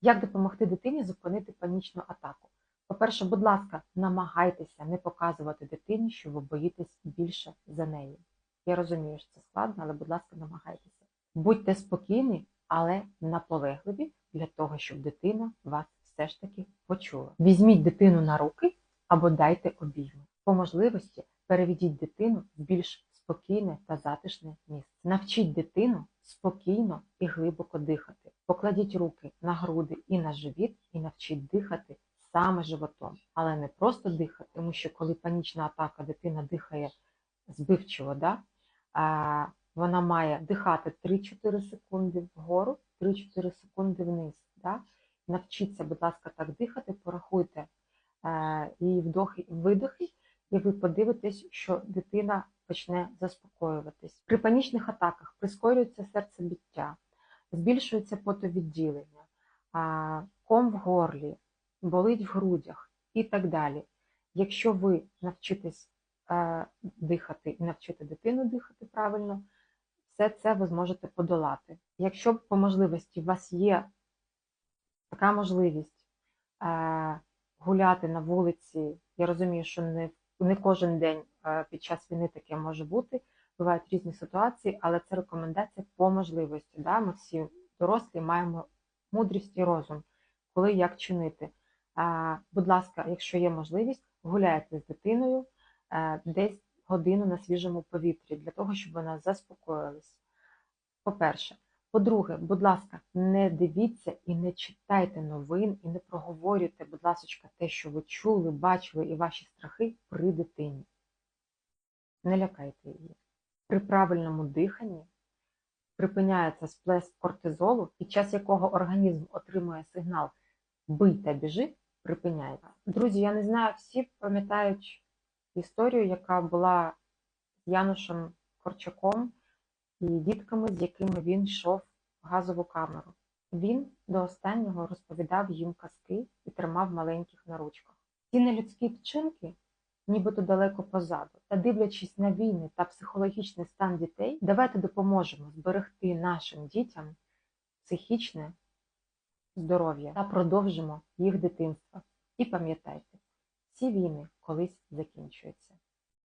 Як допомогти дитині зупинити панічну атаку? По-перше, будь ласка, намагайтеся не показувати дитині, що ви боїтесь більше за неї. Я розумію, що це складно, але, будь ласка, намагайтеся. Будьте спокійні, але наполегливі для того, щоб дитина вас все ж таки почула. Візьміть дитину на руки або дайте обійми. По можливості переведіть дитину в більш спокійне та затишне місце. Навчіть дитину спокійно і глибоко дихати. Покладіть руки на груди і на живіт і навчіть дихати саме животом, але не просто дихати, тому що коли панічна атака дитина дихає збивчиво, да? а, вона має дихати 3-4 секунди вгору, 3-4 секунди вниз. Да? Навчіться, будь ласка, так дихати, порахуйте е, її вдохи і видохи, і ви подивитесь, що дитина почне заспокоюватись. При панічних атаках прискорюється серцебиття, збільшується потовідділення, ком в горлі, болить в грудях і так далі. Якщо ви навчитесь е, дихати і навчите дитину дихати правильно, все це ви зможете подолати. Якщо по можливості у вас є така можливість е, гуляти на вулиці, я розумію, що не, не кожен день е, під час війни таке може бути, бувають різні ситуації, але це рекомендація по можливості. Да? Ми всі дорослі маємо мудрість і розум, коли як чинити. Будь ласка, якщо є можливість, гуляйте з дитиною е, десь годину на свіжому повітрі, для того, щоб вона заспокоїлась. По-перше. По-друге, будь ласка, не дивіться і не читайте новин, і не проговорюйте, будь ласка, те, що ви чули, бачили, і ваші страхи при дитині. Не лякайте її. При правильному диханні припиняється сплеск кортизолу, під час якого організм отримує сигнал бий та біжи, припиняється. Друзі, я не знаю, всі пам'ятають історію, яка була з Янушем Корчаком і дітками, з якими він йшов в газову камеру. Він до останнього розповідав їм казки і тримав маленьких на ручках. Ці нелюдські вчинки, нібито далеко позаду, та дивлячись на війни та психологічний стан дітей, давайте допоможемо зберегти нашим дітям психічне здоров'я та продовжимо їх дитинство. І пам'ятайте, ці війни колись закінчуються.